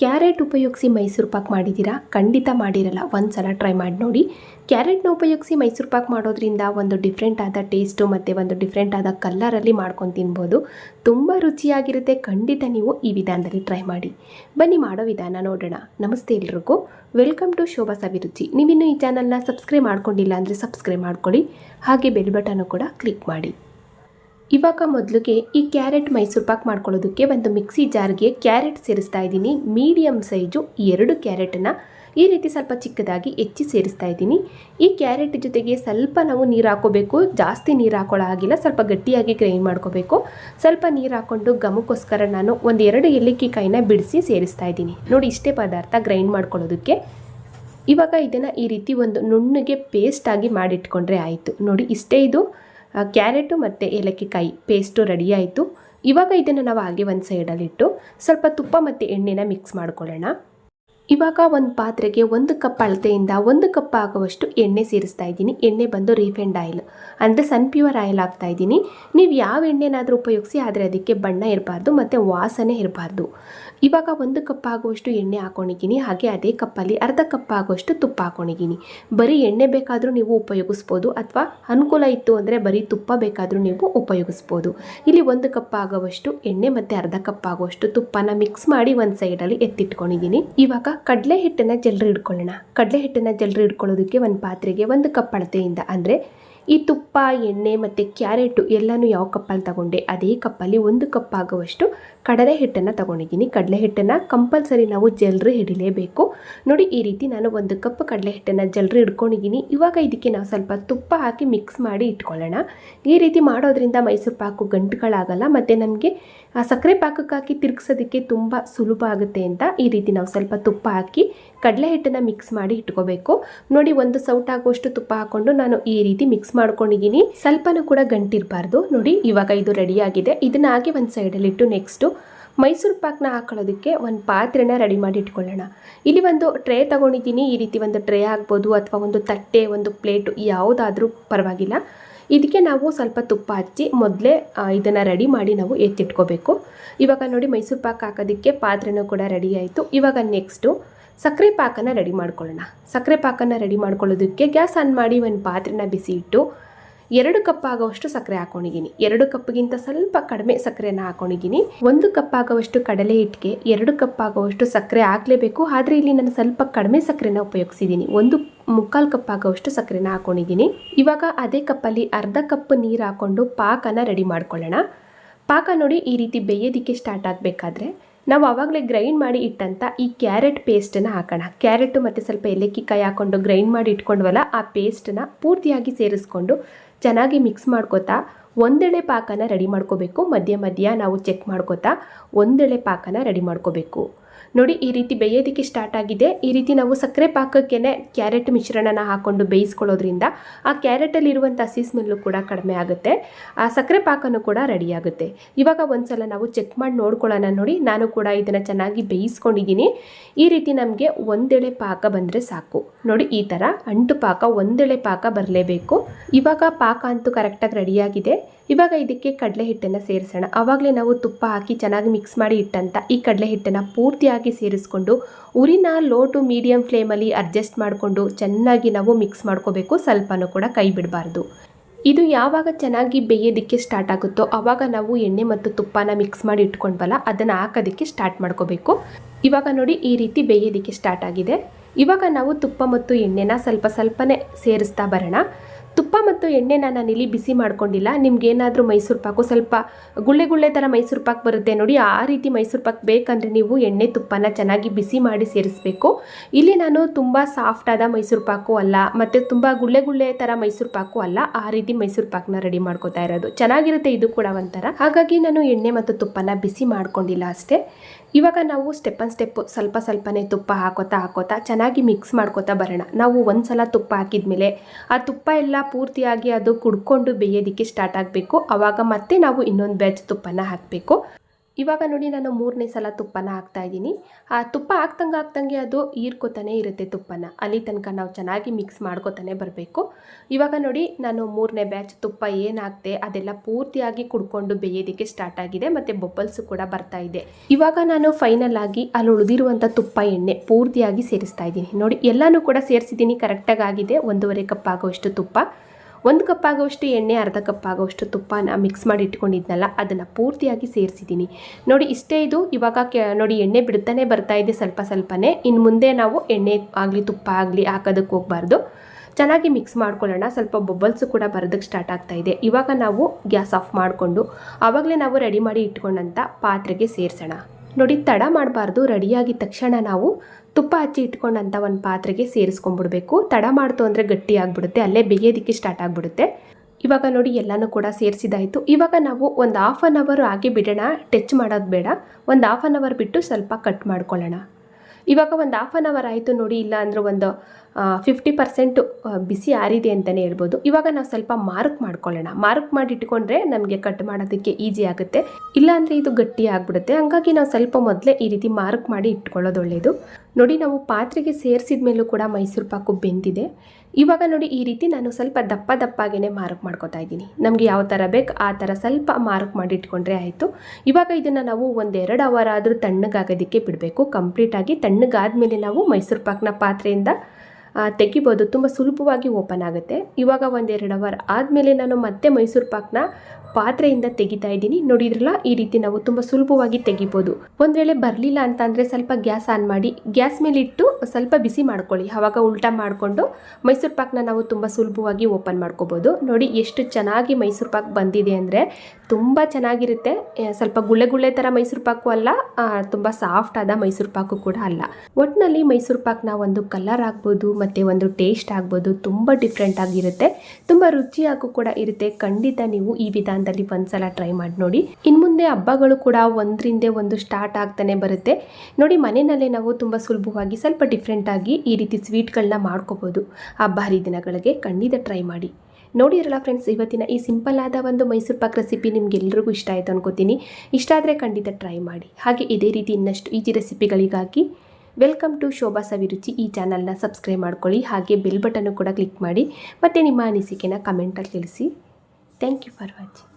Carrot ಉಪಯೋಗಿಸಿ ಮೈಸೂರು ಪಾಕ್ ಮಾಡಿದ್ದೀರಾ? ಖಂಡಿತ ಮಾಡಿರಲ್ಲ. ಒಂದು ಸಲ ಟ್ರೈ ಮಾಡಿ ನೋಡಿ. ಕ್ಯಾರೆಟ್ನ ಉಪಯೋಗಿಸಿ ಮೈಸೂರು ಪಾಕ್ ಮಾಡೋದ್ರಿಂದ ಒಂದು ಡಿಫ್ರೆಂಟ್ ಆದ ಟೇಸ್ಟು ಮತ್ತು ಒಂದು ಡಿಫ್ರೆಂಟ್ ಆದ ಕಲ್ಲರಲ್ಲಿ ಮಾಡ್ಕೊಂಡು ತಿನ್ಬೋದು. ತುಂಬ ರುಚಿಯಾಗಿರುತ್ತೆ. ಖಂಡಿತ ನೀವು ಈ ವಿಧಾನದಲ್ಲಿ ಟ್ರೈ ಮಾಡಿ. ಬನ್ನಿ ಮಾಡೋ ವಿಧಾನ ನೋಡೋಣ. ನಮಸ್ತೆ ಎಲ್ರಿಗೂ. Welcome to Shobha Saviruchi. ನೀವಿನ್ನೂ ಈ ಚಾನಲ್ನ ಸಬ್ಸ್ಕ್ರೈಬ್ ಮಾಡ್ಕೊಂಡಿಲ್ಲ ಅಂದರೆ ಸಬ್ಸ್ಕ್ರೈಬ್ ಮಾಡ್ಕೊಳ್ಳಿ. ಹಾಗೆ ಬೆಲ್ ಬಟನ್ನು ಕೂಡ ಕ್ಲಿಕ್ ಮಾಡಿ. ಇವಾಗ ಮೊದಲಿಗೆ ಈ ಕ್ಯಾರೆಟ್ ಮೈಸೂರು ಪಾಕ್ ಮಾಡ್ಕೊಳ್ಳೋದಕ್ಕೆ ಒಂದು ಮಿಕ್ಸಿ ಜಾರ್ಗೆ ಕ್ಯಾರೆಟ್ ಸೇರಿಸ್ತಾ ಇದ್ದೀನಿ. ಮೀಡಿಯಮ್ ಸೈಜು ಎರಡು ಕ್ಯಾರೆಟನ್ನು ಈ ರೀತಿ ಸ್ವಲ್ಪ ಚಿಕ್ಕದಾಗಿ ಹೆಚ್ಚಿ ಸೇರಿಸ್ತಾ ಇದ್ದೀನಿ. ಈ ಕ್ಯಾರೆಟ್ ಜೊತೆಗೆ ಸ್ವಲ್ಪ ನಾವು ನೀರು ಹಾಕೋಬೇಕು. ಜಾಸ್ತಿ ನೀರು ಹಾಕೊಳ್ಳೋ ಆಗಿಲ್ಲ ಸ್ವಲ್ಪ ಗಟ್ಟಿಯಾಗಿ ಗ್ರೈಂಡ್ ಮಾಡ್ಕೋಬೇಕು. ಸ್ವಲ್ಪ ನೀರು ಹಾಕ್ಕೊಂಡು ಗಮಕ್ಕೋಸ್ಕರ ನಾನು ಒಂದು ಎರಡು ಕಾಯಿನ ಬಿಡಿಸಿ ಸೇರಿಸ್ತಾ ಇದ್ದೀನಿ. ನೋಡಿ ಇಷ್ಟೇ ಪದಾರ್ಥ ಗ್ರೈಂಡ್ ಮಾಡ್ಕೊಳ್ಳೋದಕ್ಕೆ. ಇವಾಗ ಇದನ್ನು ಈ ರೀತಿ ಒಂದು ನುಣ್ಣಗೆ ಪೇಸ್ಟಾಗಿ ಮಾಡಿಟ್ಕೊಂಡ್ರೆ ಆಯಿತು. ನೋಡಿ ಇಷ್ಟೇ ಇದು. ಕ್ಯಾರೆಟು ಮತ್ತು ಏಲಕ್ಕಿ ಕಾಯಿ ಪೇಸ್ಟು ರೆಡಿ ಆಯಿತು. ಇವಾಗ ಇದನ್ನು ನಾವು ಹಾಗೆ ಒಂದು ಸೈಡಲ್ಲಿಟ್ಟು ಸ್ವಲ್ಪ ತುಪ್ಪ ಮತ್ತು ಎಣ್ಣೆನ ಮಿಕ್ಸ್ ಮಾಡ್ಕೊಳ್ಳೋಣ. ಇವಾಗ ಒಂದು ಪಾತ್ರೆಗೆ ಒಂದು ಕಪ್ ಅಳತೆಯಿಂದ ಒಂದು ಕಪ್ ಆಗುವಷ್ಟು ಎಣ್ಣೆ ಸೇರಿಸ್ತಾ ಇದ್ದೀನಿ. ಎಣ್ಣೆ ಬಂದು ರೀಫೈಂಡ್ ಆಯಿಲ್, ಅಂದರೆ ಸನ್ ಪ್ಯೂರ್ ಆಯಿಲ್ ಹಾಕ್ತಾ ಇದ್ದೀನಿ. ನೀವು ಯಾವ ಎಣ್ಣೆನಾದರೂ ಉಪಯೋಗಿಸಿ, ಆದರೆ ಅದಕ್ಕೆ ಬಣ್ಣ ಇರಬಾರ್ದು, ಮತ್ತು ವಾಸನೆ ಇರಬಾರ್ದು. ಇವಾಗ ಒಂದು ಕಪ್ ಆಗುವಷ್ಟು ಎಣ್ಣೆ ಹಾಕೊಂಡಿದ್ದೀನಿ. ಹಾಗೆ ಅದೇ ಕಪ್ಪಲ್ಲಿ ಅರ್ಧ ಕಪ್ ಆಗುವಷ್ಟು ತುಪ್ಪ ಹಾಕೊಂಡಿದ್ದೀನಿ. ಬರೀ ಎಣ್ಣೆ ಬೇಕಾದರೂ ನೀವು ಉಪಯೋಗಿಸ್ಬೋದು, ಅಥವಾ ಅನುಕೂಲ ಇತ್ತು ಅಂದರೆ ಬರೀ ತುಪ್ಪ ಬೇಕಾದರೂ ನೀವು ಉಪಯೋಗಿಸ್ಬೋದು. ಇಲ್ಲಿ ಒಂದು ಕಪ್ ಆಗುವಷ್ಟು ಎಣ್ಣೆ ಮತ್ತು ಅರ್ಧ ಕಪ್ ಆಗುವಷ್ಟು ತುಪ್ಪನ ಮಿಕ್ಸ್ ಮಾಡಿ ಒಂದು ಸೈಡಲ್ಲಿ ಎತ್ತಿಟ್ಕೊಂಡಿದ್ದೀನಿ. ಇವಾಗ ಕಡಲೆ ಹಿಟ್ಟನ್ನು ಜಲ್ರಿ ಹಿಡ್ಕೊಳ್ಳೋಣ. ಕಡಲೆ ಹಿಟ್ಟನ್ನು ಜಲ್ರಿ ಹಿಡ್ಕೊಳ್ಳೋದಕ್ಕೆ ಒಂದು ಪಾತ್ರೆಗೆ ಒಂದು ಕಪ್ ಅಳತೆಯಿಂದ ಅಂದರೆ ಈ ತುಪ್ಪ, ಎಣ್ಣೆ ಮತ್ತು ಕ್ಯಾರೆಟು ಎಲ್ಲನೂ ಯಾವ ಕಪ್ಪಲ್ಲಿ ತಗೊಂಡೆ? ಅದೇ ಕಪ್ಪಲ್ಲಿ ಒಂದು ಕಪ್ ಆಗುವಷ್ಟು ಕಡಲೆ ಹಿಟ್ಟನ್ನು ತಗೊಂಡಿದ್ದೀನಿ. ಕಡಲೆ ಹಿಟ್ಟನ್ನು ಕಂಪಲ್ಸರಿ ನಾವು ಜಲ್ರಿ ಹಿಡಿಲೇಬೇಕು. ನೋಡಿ, ಈ ರೀತಿ ನಾನು ಒಂದು ಕಪ್ ಕಡಲೆ ಹಿಟ್ಟನ್ನು ಜಲ್ರಿ ಹಿಡ್ಕೊಂಡಿದ್ದೀನಿ. ಇವಾಗ ಇದಕ್ಕೆ ನಾವು ಸ್ವಲ್ಪ ತುಪ್ಪ ಹಾಕಿ ಮಿಕ್ಸ್ ಮಾಡಿ ಇಟ್ಕೊಳ್ಳೋಣ. ಈ ರೀತಿ ಮಾಡೋದ್ರಿಂದ ಮೈಸೂರು ಪಾಕು ಗಂಟುಗಳಾಗಲ್ಲ, ಮತ್ತು ನಮಗೆ ಸಕ್ಕರೆ ಪಾಕಕ್ಕೆ ಹಾಕಿ ತಿರುಗಿಸೋದಕ್ಕೆ ತುಂಬ ಸುಲಭ ಆಗುತ್ತೆ ಅಂತ ಈ ರೀತಿ ನಾವು ಸ್ವಲ್ಪ ತುಪ್ಪ ಹಾಕಿ ಕಡಲೆ ಹಿಟ್ಟನ್ನು ಮಿಕ್ಸ್ ಮಾಡಿ ಇಟ್ಕೋಬೇಕು. ನೋಡಿ ಒಂದು ಸೌಟ್ ಆಗುವಷ್ಟು ತುಪ್ಪ ಹಾಕೊಂಡು ನಾನು ಈ ರೀತಿ ಮಿಕ್ಸ್ ಮಾಡ್ಕೊಂಡಿದ್ದೀನಿ. ಸ್ವಲ್ಪನೂ ಕೂಡ ಗಂಟಿರಬಾರ್ದು. ನೋಡಿ, ಇವಾಗ ಇದು ರೆಡಿಯಾಗಿದೆ ಇದನ್ನ ಹಾಗೆ ಒಂದು ಸೈಡಲ್ಲಿಟ್ಟು ನೆಕ್ಸ್ಟು ಮೈಸೂರು ಪಾಕ್ನ ಹಾಕೊಳ್ಳೋದಕ್ಕೆ ಒಂದು ಪಾತ್ರೆನ ರೆಡಿ ಮಾಡಿ ಇಟ್ಕೊಳ್ಳೋಣ. ಇಲ್ಲಿ ಒಂದು ಟ್ರೇ ತಗೊಂಡಿದ್ದೀನಿ. ಈ ರೀತಿ ಒಂದು ಟ್ರೇ ಆಗ್ಬೋದು ಅಥವಾ ಒಂದು ತಟ್ಟೆ, ಒಂದು ಪ್ಲೇಟು ಯಾವುದಾದ್ರೂ ಪರವಾಗಿಲ್ಲ. ಇದಕ್ಕೆ ನಾವು ಸ್ವಲ್ಪ ತುಪ್ಪ ಹಚ್ಚಿ ಮೊದಲೇ ಇದನ್ನು ರೆಡಿ ಮಾಡಿ ನಾವು ಎತ್ತಿಟ್ಕೋಬೇಕು. ಇವಾಗ ನೋಡಿ ಮೈಸೂರು ಪಾಕ್ ಹಾಕೋದಕ್ಕೆ ಪಾತ್ರೆನೂ ಕೂಡ ರೆಡಿ ಆಯಿತು. ಇವಾಗ ನೆಕ್ಸ್ಟು ಸಕ್ಕರೆ ಪಾಕನ ರೆಡಿ ಮಾಡ್ಕೊಳ್ಳೋಣ. ಸಕ್ಕರೆ ಪಾಕನ ರೆಡಿ ಮಾಡ್ಕೊಳ್ಳೋದಕ್ಕೆ ಗ್ಯಾಸ್ ಆನ್ ಮಾಡಿ ಒಂದು ಪಾತ್ರೆನ ಬಿಸಿ ಇಟ್ಟು ಎರಡು ಕಪ್ ಆಗೋವಷ್ಟು ಸಕ್ಕರೆ ಹಾಕೊಂಡಿದ್ದೀನಿ. ಎರಡು ಕಪ್ಗಿಂತ ಸ್ವಲ್ಪ ಕಡಿಮೆ ಸಕ್ಕರೆನ ಹಾಕೊಂಡಿದ್ದೀನಿ. ಒಂದು ಕಪ್ ಆಗೋವಷ್ಟು ಕಡಲೆ ಹಿಟ್ಟಿಗೆ, ಎರಡು ಕಪ್ ಆಗೋವಷ್ಟು ಸಕ್ಕರೆ ಹಾಕಲೇಬೇಕು. ಆದರೆ ಇಲ್ಲಿ ನಾನು ಸ್ವಲ್ಪ ಕಡಿಮೆ ಸಕ್ಕರೆನ ಉಪಯೋಗಿಸಿದ್ದೀನಿ. ಒಂದು ಮುಕ್ಕಾಲು ಕಪ್ ಆಗೋವಷ್ಟು ಸಕ್ಕರೆನ ಹಾಕೊಂಡಿದ್ದೀನಿ. ಇವಾಗ ಅದೇ ಕಪ್ಪಲ್ಲಿ ಅರ್ಧ ಕಪ್ ನೀರು ಹಾಕ್ಕೊಂಡು ಪಾಕನ ರೆಡಿ ಮಾಡ್ಕೊಳ್ಳೋಣ. ಪಾಕ ನೋಡಿ ಈ ರೀತಿ ಬೇಯೋದಿಕ್ಕೆ ಸ್ಟಾರ್ಟ್ ಆಗಬೇಕಾದ್ರೆ ನಾವು ಆವಾಗಲೇ ಗ್ರೈಂಡ್ ಮಾಡಿ ಇಟ್ಟಂಥ ಈ ಕ್ಯಾರೆಟ್ ಪೇಸ್ಟನ್ನು ಹಾಕೋಣ. ಕ್ಯಾರೆಟು ಮತ್ತು ಸ್ವಲ್ಪ ಏಲಕ್ಕಿ ಕಾಯಿ ಹಾಕ್ಕೊಂಡು ಗ್ರೈಂಡ್ ಮಾಡಿ ಇಟ್ಕೊಂಡ್ವಲ್ಲ, ಆ ಪೇಸ್ಟನ್ನು ಪೂರ್ತಿಯಾಗಿ ಸೇರಿಸ್ಕೊಂಡು ಚೆನ್ನಾಗಿ ಮಿಕ್ಸ್ ಮಾಡ್ಕೋತಾ ಒಂದೆಳೆ ಪಾಕನ ರೆಡಿ ಮಾಡ್ಕೋಬೇಕು. ಮಧ್ಯ ಮಧ್ಯ ನಾವು ಚೆಕ್ ಮಾಡ್ಕೋತಾ ಒಂದೆಳೆ ಪಾಕನ ರೆಡಿ ಮಾಡ್ಕೋಬೇಕು. ನೋಡಿ, ಈ ರೀತಿ ಬೇಯೋದಕ್ಕೆ ಸ್ಟಾರ್ಟ್ ಆಗಿದೆ. ಈ ರೀತಿ ನಾವು ಸಕ್ಕರೆ ಪಾಕಕ್ಕೇ ಕ್ಯಾರೆಟ್ ಮಿಶ್ರಣನ ಹಾಕ್ಕೊಂಡು ಬೇಯಿಸ್ಕೊಳ್ಳೋದ್ರಿಂದ ಆ ಕ್ಯಾರೆಟಲ್ಲಿರುವಂಥ ಹಸಿ ಸ್ಮೆಲ್ಲು ಕೂಡ ಕಡಿಮೆ ಆಗುತ್ತೆ. ಆ ಸಕ್ಕರೆ ಪಾಕನೂ ಕೂಡ ರೆಡಿ ಆಗುತ್ತೆ. ಇವಾಗ ಒಂದ್ಸಲ ನಾವು ಚೆಕ್ ಮಾಡಿ ನೋಡ್ಕೊಳ್ಳೋಣ. ನೋಡಿ, ನಾನು ಕೂಡ ಇದನ್ನು ಚೆನ್ನಾಗಿ ಬೇಯಿಸ್ಕೊಂಡಿದ್ದೀನಿ. ಈ ರೀತಿ ನಮಗೆ ಒಂದೆಳೆ ಪಾಕ ಬಂದರೆ ಸಾಕು. ನೋಡಿ, ಈ ಥರ ಅಂಟು ಪಾಕ, ಒಂದೆಳೆ ಪಾಕ ಬರಲೇಬೇಕು. ಇವಾಗ ಪಾಕ ಅಂತೂ ಕರೆಕ್ಟಾಗಿ ರೆಡಿಯಾಗಿದೆ ಇವಾಗ ಇದಕ್ಕೆ ಕಡಲೆ ಹಿಟ್ಟನ್ನು ಸೇರಿಸೋಣ. ಆವಾಗಲೇ ನಾವು ತುಪ್ಪ ಹಾಕಿ ಚೆನ್ನಾಗಿ ಮಿಕ್ಸ್ ಮಾಡಿ ಇಟ್ಟಂತ ಈ ಕಡಲೆ ಹಿಟ್ಟನ್ನು ಪೂರ್ತಿಯಾಗಿ ಸೇರಿಸ್ಕೊಂಡು ಉರಿನ ಲೋ ಟು ಮೀಡಿಯಂ ಫ್ಲೇಮಲ್ಲಿ ಅಡ್ಜಸ್ಟ್ ಮಾಡಿಕೊಂಡು ಚೆನ್ನಾಗಿ ನಾವು ಮಿಕ್ಸ್ ಮಾಡ್ಕೋಬೇಕು. ಸ್ವಲ್ಪನೂ ಕೂಡ ಕೈ ಬಿಡಬಾರ್ದು. ಇದು ಯಾವಾಗ ಚೆನ್ನಾಗಿ ಬೇಯೋದಕ್ಕೆ ಸ್ಟಾರ್ಟ್ ಆಗುತ್ತೋ ಆವಾಗ ನಾವು ಎಣ್ಣೆ ಮತ್ತು ತುಪ್ಪನ ಮಿಕ್ಸ್ ಮಾಡಿ ಇಟ್ಕೊಂಡ್ವಲ್ಲ, ಅದನ್ನು ಹಾಕೋದಕ್ಕೆ ಸ್ಟಾರ್ಟ್ ಮಾಡ್ಕೋಬೇಕು. ಇವಾಗ ನೋಡಿ ಈ ರೀತಿ ಬೇಯೋದಕ್ಕೆ ಸ್ಟಾರ್ಟ್ ಆಗಿದೆ. ಇವಾಗ ನಾವು ತುಪ್ಪ ಮತ್ತು ಎಣ್ಣೆನ ಸ್ವಲ್ಪ ಸ್ವಲ್ಪನೇ ಸೇರಿಸ್ತಾ ಬರೋಣ. ತುಪ್ಪ ಮತ್ತು ನಾನು ಇಲ್ಲಿ ಬಿಸಿ ಮಾಡ್ಕೊಂಡಿಲ್ಲ. ನಿಮ್ಗೇನಾದರೂ ಮೈಸೂರು ಪಾಕು ಸ್ವಲ್ಪ ಗುಳ್ಳೆ ಗುಳ್ಳೆ ಥರ ಮೈಸೂರು ಪಾಕ್ ಬರುತ್ತೆ ನೋಡಿ. ಆ ರೀತಿ ಮೈಸೂರು ಪಾಕ್ ಬೇಕಂದರೆ ನೀವು ಎಣ್ಣೆ ತುಪ್ಪನ ಚೆನ್ನಾಗಿ ಬಿಸಿ ಮಾಡಿ ಸೇರಿಸಬೇಕು. ಇಲ್ಲಿ ನಾನು ತುಂಬ ಸಾಫ್ಟಾದ ಮೈಸೂರು ಪಾಕು ಅಲ್ಲ, ಮತ್ತು ತುಂಬ ಗುಳ್ಳೆ ಗುಳ್ಳೆ ಥರ ಮೈಸೂರು ಪಾಕು ಅಲ್ಲ, ಆ ರೀತಿ ಮೈಸೂರು ಪಾಕ್ನ ರೆಡಿ ಮಾಡ್ಕೋತಾ ಇರೋದು. ಚೆನ್ನಾಗಿರುತ್ತೆ ಇದು ಕೂಡ ಒಂಥರ. ಹಾಗಾಗಿ ನಾನು ಎಣ್ಣೆ ಮತ್ತು ತುಪ್ಪನ ಬಿಸಿ ಮಾಡ್ಕೊಂಡಿಲ್ಲ ಅಷ್ಟೇ. ಇವಾಗ ನಾವು ಸ್ಟೆಪ್ ಆನ್ ಸ್ಟೆಪ್ ಸ್ವಲ್ಪ ಸ್ವಲ್ಪನೇ ತುಪ್ಪ ಹಾಕೋತಾ ಹಾಕೋತಾ ಚೆನ್ನಾಗಿ ಮಿಕ್ಸ್ ಮಾಡ್ಕೋತಾ ಬರೋಣ. ನಾವು ಒಂದು ಸಲ ತುಪ್ಪ ಹಾಕಿದ್ಮೇಲೆ ಆ ತುಪ್ಪ ಎಲ್ಲ ಪೂರ್ತಿಯಾಗಿ ಅದು ಕುಡ್ಕೊಂಡು ಬೇಯೋದಕ್ಕೆ ಸ್ಟಾರ್ಟ್ ಆಗಬೇಕು. ಆವಾಗ ಮತ್ತೆ ನಾವು ಇನ್ನೊಂದು ಬ್ಯಾಚ್ ತುಪ್ಪನ ಹಾಕಬೇಕು. ಇವಾಗ ನೋಡಿ ನಾನು ಮೂರನೇ ಸಲ ತುಪ್ಪನ ಹಾಕ್ತಾ ಇದ್ದೀನಿ. ಆ ತುಪ್ಪ ಹಾಕ್ದಂಗೆ ಹಾಕ್ದಂಗೆ ಅದು ಹೀರ್ಕೋತಾನೆ ಇರುತ್ತೆ ತುಪ್ಪನ. ಅಲ್ಲಿ ತನಕ ನಾವು ಚೆನ್ನಾಗಿ ಮಿಕ್ಸ್ ಮಾಡ್ಕೋತಾನೆ ಬರಬೇಕು. ಇವಾಗ ನೋಡಿ ನಾನು ಮೂರನೇ ಬ್ಯಾಚ್ ತುಪ್ಪ ಏನು ಹಾಕ್ತೆ ಅದೆಲ್ಲ ಪೂರ್ತಿಯಾಗಿ ಕುಡ್ಕೊಂಡು ಬೇಯೋದಕ್ಕೆ ಸ್ಟಾರ್ಟ್ ಆಗಿದೆ ಮತ್ತು ಬೊಬ್ಬಲ್ಸು ಕೂಡ ಬರ್ತಾ ಇದೆ. ಇವಾಗ ನಾನು ಫೈನಲ್ ಆಗಿ ಅಲ್ಲಿ ಉಳಿದಿರುವಂಥ ತುಪ್ಪ ಎಣ್ಣೆ ಪೂರ್ತಿಯಾಗಿ ಸೇರಿಸ್ತಾ ಇದ್ದೀನಿ. ನೋಡಿ ಎಲ್ಲನೂ ಕೂಡ ಸೇರಿಸಿದ್ದೀನಿ ಕರೆಕ್ಟಾಗಿ ಆಗಿದೆ. ಒಂದೂವರೆ ಕಪ್ ಆಗೋಷ್ಟು ತುಪ್ಪ. ಒಂದು ಕಪ್ ಆಗೋಷ್ಟು ಎಣ್ಣೆ, ಅರ್ಧ ಕಪ್ ಆಗೋಷ್ಟು ತುಪ್ಪನ ಮಿಕ್ಸ್ ಮಾಡಿ ಇಟ್ಕೊಂಡಿದ್ನಲ್ಲ, ಅದನ್ನು ಪೂರ್ತಿಯಾಗಿ ಸೇರಿಸಿದ್ದೀನಿ. ನೋಡಿ, ಇಷ್ಟೇ ಇದು. ಇವಾಗ ನೋಡಿ, ಎಣ್ಣೆ ಬಿಡ್ತಾನೆ ಬರ್ತಾ ಇದೆ ಸ್ವಲ್ಪ ಸ್ವಲ್ಪನೇ. ಇನ್ನು ಮುಂದೆ ನಾವು ಎಣ್ಣೆ ಆಗಲಿ, ತುಪ್ಪ ಆಗಲಿ ಹಾಕೋದಕ್ಕೆ ಹೋಗಬಾರ್ದು. ಚೆನ್ನಾಗಿ ಮಿಕ್ಸ್ ಮಾಡ್ಕೊಳ್ಳೋಣ. ಸ್ವಲ್ಪ ಬೊಬ್ಬಲ್ಸು ಕೂಡ ಬರೋದಕ್ಕೆ ಸ್ಟಾರ್ಟ್ ಆಗ್ತಾ ಇದೆ. ಇವಾಗ ನಾವು ಗ್ಯಾಸ್ ಆಫ್ ಮಾಡಿಕೊಂಡು, ಆವಾಗಲೇ ನಾವು ರೆಡಿ ಮಾಡಿ ಇಟ್ಕೊಂಡಂಥ ಪಾತ್ರೆಗೆ ಸೇರಿಸೋಣ. ನೋಡಿ, ತಡ ಮಾಡಬಾರ್ದು. ರೆಡಿಯಾಗಿದ ತಕ್ಷಣ ನಾವು ತುಪ್ಪ ಹಚ್ಚಿ ಇಟ್ಕೊಂಡಂಥ ಒಂದು ಪಾತ್ರೆಗೆ ಸೇರಿಸ್ಕೊಂಡ್ಬಿಡ್ಬೇಕು. ತಡ ಮಾಡ್ತು ಅಂದರೆ ಗಟ್ಟಿ ಆಗಿಬಿಡುತ್ತೆ, ಅಲ್ಲೇ ಬೇಯೋದಕ್ಕೆ ಸ್ಟಾರ್ಟ್ ಆಗಿಬಿಡುತ್ತೆ. ಇವಾಗ ನೋಡಿ ಎಲ್ಲನೂ ಕೂಡ ಸೇರಿಸಿದಾಯಿತು. ಇವಾಗ ನಾವು ಒಂದು ಹಾಫ್ ಆನ್ ಅವರ್ ಹಾಗೆ ಬಿಡೋಣ ಟಚ್ ಮಾಡೋದು ಬೇಡ. ಒಂದು ಹಾಫ್ ಆನ್ ಅವರ್ ಬಿಟ್ಟು ಸ್ವಲ್ಪ ಕಟ್ ಮಾಡ್ಕೊಳ್ಳೋಣ. ಇವಾಗ ಒಂದು ಹಾಫ್ ಆನ್ ಅವರ್ ಆಯಿತು ನೋಡಿ, ಇಲ್ಲ ಅಂದ್ರೆ ಒಂದು ಫಿಫ್ಟಿ ಪರ್ಸೆಂಟು ಬಿಸಿ ಆರಿದೆ ಅಂತಲೇ ಹೇಳ್ಬೋದು. ಇವಾಗ ನಾವು ಸ್ವಲ್ಪ ಮಾರ್ಕ್ ಮಾಡ್ಕೊಳ್ಳೋಣ. ಮಾರ್ಕ್ ಮಾಡಿ ಇಟ್ಕೊಂಡ್ರೆ ನಮಗೆ ಕಟ್ ಮಾಡೋದಕ್ಕೆ ಈಸಿ ಆಗುತ್ತೆ. ಇಲ್ಲಾಂದರೆ ಇದು ಗಟ್ಟಿ ಆಗಿಬಿಡುತ್ತೆ. ಹಂಗಾಗಿ ನಾವು ಸ್ವಲ್ಪ ಮೊದಲೇ ಈ ರೀತಿ ಮಾರ್ಕ್ ಮಾಡಿ ಇಟ್ಕೊಳ್ಳೋದು ಒಳ್ಳೆಯದು ನೋಡಿ, ನಾವು ಪಾತ್ರೆಗೆ ಸೇರಿಸಿದ ಮೇಲೂ ಕೂಡ ಮೈಸೂರು ಪಾಕು ಬೆಂದಿದೆ. ಇವಾಗ ನೋಡಿ, ಈ ರೀತಿ ನಾನು ಸ್ವಲ್ಪ ದಪ್ಪ ದಪ್ಪಾಗೇ ಮಾರ್ಕ್ ಮಾಡ್ಕೋತಾ ಇದ್ದೀನಿ. ನಮಗೆ ಯಾವ ಥರ ಬೇಕು, ಆ ಥರ ಸ್ವಲ್ಪ ಮಾರ್ಕ್ ಮಾಡಿ ಇಟ್ಕೊಂಡ್ರೆ ಆಯಿತು. ಇವಾಗ ಇದನ್ನು ನಾವು ಒಂದೆರಡು ಅವರ್ ಆದರೂ ತಣ್ಣಗಾಗೋದಕ್ಕೆ ಬಿಡಬೇಕು. ಕಂಪ್ಲೀಟಾಗಿ ತಣ್ಣಗಾದ್ಮೇಲೆ ನಾವು ಮೈಸೂರು ಪಾಕ್ನ ಪಾತ್ರೆಯಿಂದ ತೆಗಿಬೋದು, ತುಂಬ ಸುಲಭವಾಗಿ ಓಪನ್ ಆಗುತ್ತೆ. ಇವಾಗ ಒಂದೆರಡು ಅವರ್ ಆದಮೇಲೆ ನಾನು ಮತ್ತೆ ಮೈಸೂರು ಪಾಕ್ನ ಪಾತ್ರೆಯಿಂದ ತೆಗಿತಾ ಇದ್ದೀನಿ. ನೋಡಿದ್ರಲ್ಲ, ಈ ರೀತಿ ನಾವು ತುಂಬ ಸುಲಭವಾಗಿ ತೆಗಿಬೋದು. ಒಂದು ವೇಳೆ ಬರಲಿಲ್ಲ ಅಂತಂದರೆ ಸ್ವಲ್ಪ ಗ್ಯಾಸ್ ಆನ್ ಮಾಡಿ, ಗ್ಯಾಸ್ ಮೇಲೆ ಇಟ್ಟು ಸ್ವಲ್ಪ ಬಿಸಿ ಮಾಡ್ಕೊಳ್ಳಿ. ಆವಾಗ ಉಲ್ಟಾ ಮಾಡಿಕೊಂಡು ಮೈಸೂರು ಪಾಕ್ನ ನಾವು ತುಂಬ ಸುಲಭವಾಗಿ ಓಪನ್ ಮಾಡ್ಕೋಬೋದು. ನೋಡಿ ಎಷ್ಟು ಚೆನ್ನಾಗಿ ಮೈಸೂರು ಪಾಕ್ ಬಂದಿದೆ ಅಂದರೆ ತುಂಬ ಚೆನ್ನಾಗಿರುತ್ತೆ. ಸ್ವಲ್ಪ ಗುಳ್ಳೆ ಗುಳ್ಳೆ ಥರ ಮೈಸೂರು ಪಾಕು ಅಲ್ಲ ತುಂಬ ಸಾಫ್ಟ್ ಆದ ಮೈಸೂರು ಪಾಕು ಕೂಡ ಅಲ್ಲ. ಒಟ್ಟಿನಲ್ಲಿ ಮೈಸೂರು ಪಾಕ್ನ ಒಂದು ಕಲರ್ ಆಗ್ಬೋದು ಮತ್ತು ಒಂದು ಟೇಸ್ಟ್ ಆಗ್ಬೋದು, ತುಂಬ ಡಿಫ್ರೆಂಟ್ ಆಗಿರುತ್ತೆ. ತುಂಬ ರುಚಿಯಾಗೂ ಕೂಡ ಇರುತ್ತೆ. ಖಂಡಿತ ನೀವು ಈ ವಿಧಾನದಲ್ಲಿ ಒಂದ್ಸಲ ಟ್ರೈ ಮಾಡಿ ನೋಡಿ. ಇನ್ನು ಮುಂದೆ ಹಬ್ಬಗಳು ಕೂಡ ಒಂದರಿಂದ ಒಂದು ಸ್ಟಾರ್ಟ್ ಆಗ್ತಾನೆ ಬರುತ್ತೆ. ನೋಡಿ, ಮನೆಯಲ್ಲೇ ನಾವು ತುಂಬ ಸುಲಭವಾಗಿ ಸ್ವಲ್ಪ ಡಿಫ್ರೆಂಟಾಗಿ ಈ ರೀತಿ ಸ್ವೀಟ್ಗಳನ್ನ ಮಾಡ್ಕೋಬೋದು. ಹಬ್ಬ ಹರಿದಿನಗಳಿಗೆ ಖಂಡಿತ ಟ್ರೈ ಮಾಡಿ. ನೋಡಿರಲ್ಲ ಫ್ರೆಂಡ್ಸ್ ಇವತ್ತಿನ ಈ ಸಿಂಪಲ್ ಆದ ಒಂದು ಮೈಸೂರು ಪಾಕ್ ರೆಸಿಪಿ ನಿಮ್ಗೆಲ್ರಿಗೂ ಇಷ್ಟ ಆಯಿತು ಅನ್ಕೋತೀನಿ. ಇಷ್ಟ ಆದರೆ ಖಂಡಿತ ಟ್ರೈ ಮಾಡಿ. ಹಾಗೆ ಇದೇ ರೀತಿ ಇನ್ನಷ್ಟು ಈಜಿ ರೆಸಿಪಿಗಳಿಗಾಗಿ ವೆಲ್ಕಮ್ ಟು ಶೋಭಾ ಸವಿರುಚಿ. ಈ ಚಾನಲ್ನ ಸಬ್ಸ್ಕ್ರೈಬ್ ಮಾಡ್ಕೊಳ್ಳಿ. ಹಾಗೆ ಬೆಲ್ ಬಟನ್ನು ಕೂಡ ಕ್ಲಿಕ್ ಮಾಡಿ. ಮತ್ತು ನಿಮ್ಮ ಅನಿಸಿಕೆನ ಕಮೆಂಟಲ್ಲಿ ತಿಳಿಸಿ. Thank you for watching